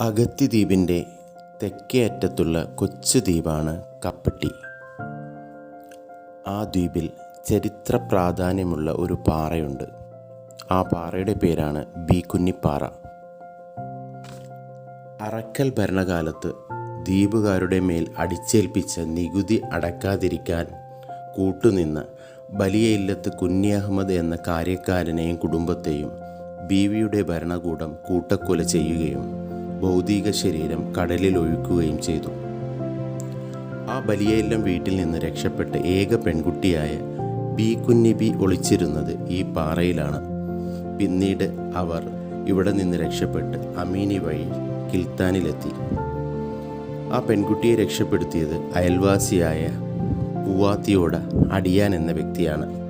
അഗത്തി ദ്വീപിന്റെ തെക്കേ അറ്റത്തുള്ള കൊച്ചു ദ്വീപാണ് കപ്പട്ടി. ആ ദ്വീപിൽ ചരിത്ര പ്രാധാന്യമുള്ള ഒരു പാറയുണ്ട്. ആ പാറയുടെ പേരാണ് ബി കുന്നിപ്പാറ അറക്കൽ ഭരണകാലത്ത് ദ്വീപുകാരുടെ മേൽ അടിച്ചേൽപ്പിച്ച നികുതി അടക്കാതിരിക്കാൻ കൂട്ടുനിന്ന വലിയ ഇല്ലത്ത് കുഞ്ഞി അഹമ്മദ് എന്ന കാര്യക്കാരനെയും കുടുംബത്തെയും ബീവിയുടെ ഭരണകൂടം കൂട്ടക്കൊല ചെയ്യുകയും ഭൗതിക ശരീരം കടലിൽ ഒഴുക്കുകയും ചെയ്തു. ആ ബലിയെല്ലാം വീട്ടിൽ നിന്ന് രക്ഷപ്പെട്ട ഏക പെൺകുട്ടിയായ ബി കുഞ്ഞി ബി ഒളിച്ചിരുന്നത് ഈ പാറയിലാണ്. പിന്നീട് അവർ ഇവിടെ നിന്ന് രക്ഷപ്പെട്ട് അമീനി വഴി കിൽത്താനിലെത്തി. ആ പെൺകുട്ടിയെ രക്ഷപ്പെടുത്തിയത് അയൽവാസിയായ പൂവാത്തിയോട് അടിയാൻ എന്ന വ്യക്തിയാണ്.